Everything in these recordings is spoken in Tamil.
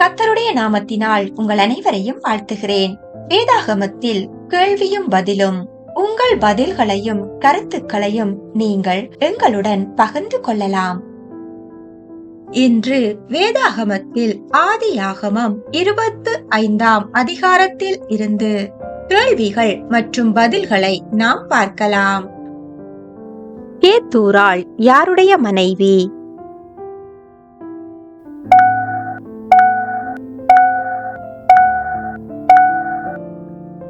கத்தருடைய நாமத்தினால் உங்கள் அனைவரையும் வாழ்த்துகிறேன். வேதாகமத்தில் கேள்வியும் பதிலும் உங்கள் பதில்களையும் கருத்துக்களையும் நீங்கள் எங்களுடன் பகிர்ந்து கொள்ளலாம். இன்று வேதாகமத்தில் ஆதியாகமம் இருபத்து ஐந்தாம் அதிகாரத்தில் இருந்து கேள்விகள் மற்றும் பதில்களை நாம் பார்க்கலாம். கேத்தூராள் யாருடைய மனைவி?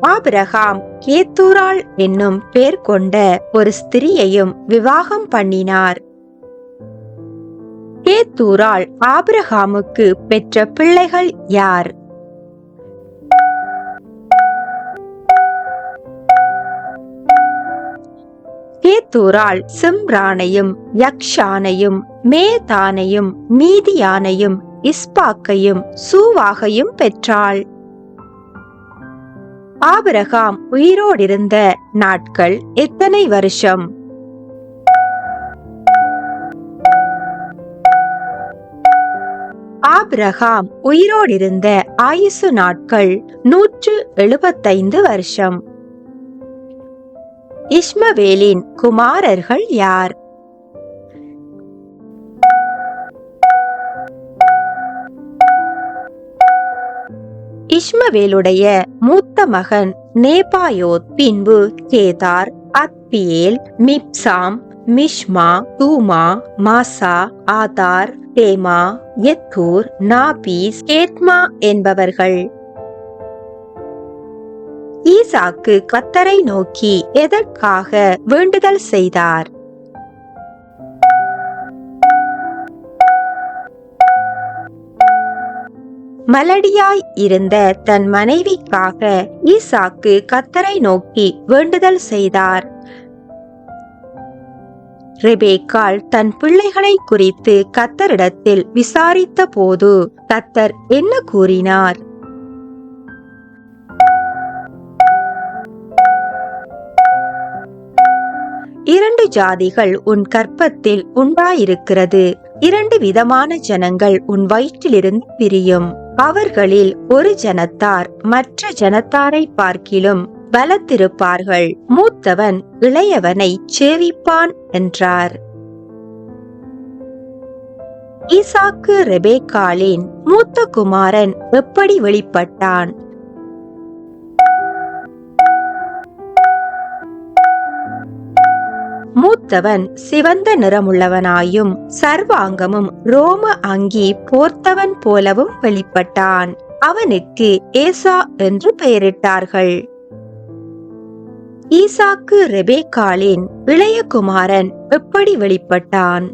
ஆபிரகாம் கேத்தூராள் என்னும் பேர் கொண்ட ஒரு ஸ்திரியையும் விவாகம் பண்ணினார். கேத்தூராள் ஆபிரகாமுக்கு பெற்ற பிள்ளைகள் யார்? கேத்தூராள் சிம்ரானையும் யக்ஷானையும் மேதானையும் மீதியானையும் இஸ்பாக்கையும் சூவாகையும் பெற்றாள். ஆபிரகாம் உயிரோடிருந்த நாட்கள் எத்தனை வருஷம்? ஆபிரகாம் உயிரோடிருந்த ஆயுசு நாட்கள் நூற்று எழுபத்தைந்து வருஷம். இஸ்மவேலின் குமாரர்கள் யார்? இஸ்மவேலுடைய மூத்த மகன் நேபாயோத் பின்பு Kedar Adbeel Mibsam Mishma Dumah Massa Hadad Tema எத்தூர் நாபீஸ் கேத்மா என்பவர்கள். ஈசாக்கு கத்தரை நோக்கி எதற்காக வேண்டுதல் செய்தார்? மலடியாய் இருந்த தன் மனைவிக்காக ஈசாக்கு கத்தரை நோக்கி வேண்டுதல் செய்தார். ரெபேக்கால் தன் பிள்ளைகளை குறித்து கத்தரிடத்தில் விசாரித்த போது கத்தர் என்ன கூறினார்? இரண்டு ஜாதிகள் உன் கற்பத்தில் உண்டாயிருக்கிறது. இரண்டு விதமான ஜனங்கள் உன் வயிற்றிலிருந்து பிரியும். அவர்களில் ஒரு ஜனத்தார் மற்ற ஜனத்தாரை பார்க்கிலும் பலத்திருப்பார்கள். மூத்தவன் இளையவனை சேவிப்பான் என்றார். ஈசாக்கு ரெபேக்காலின் மூத்த குமாரன் எப்படி வெளிப்பட்டான்? மூத்தவன் சிவந்த நிறமுள்ளவனாயும் சர்வாங்கமும் ரோம அங்கி போர்த்தவன் போலவும் வெளிப்பட்டான். அவனுக்கு ஏசா என்று பெயரிட்டார்கள். ஈசாக்கு ரெபேக்காலின் இளைய குமாரன் எப்படி வெளிப்பட்டான்?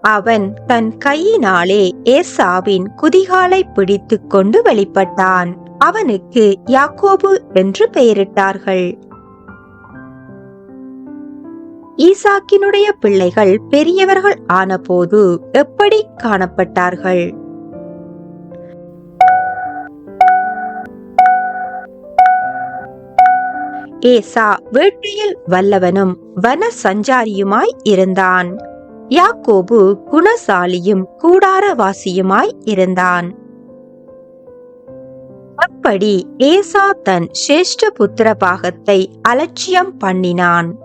அவன் தன் கையினாலே ஏசாவின் குதிகாலை பிடித்துக் கொண்டு வெளிப்பட்டான். அவனுக்கு யாக்கோபு என்று பெயரிட்டார்கள். ஈசாக்கினுடைய பிள்ளைகள் பெரியவர்கள் ஆனபோது எப்படி காணப்பட்டார்கள்? ஏசா வேட்டையில் வல்லவனும் வன சஞ்சாரியுமாய் இருந்தான். யாக்கோபு குணசாலியும் கூடாரவாசியுமாய் இருந்தான். இப்படி ஏசா தன் சிரேஷ்ட புத்திர பாகத்தை அலட்சியம் பண்ணினான்.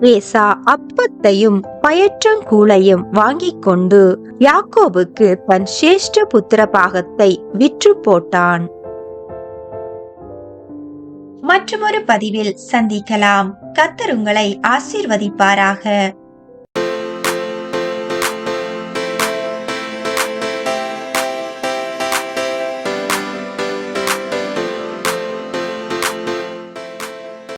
ஏசா அப்பத்தையும் பயற்றங்கூளையும் வாங்கிக் கொண்டு யாக்கோபுக்கு தன் சிரேஷ்ட புத்திர பாகத்தை விற்று போட்டான். மற்றொரு பதிவில் சந்திக்கலாம். கத்தர் உங்களை ஆசீர்வதிப்பாராக.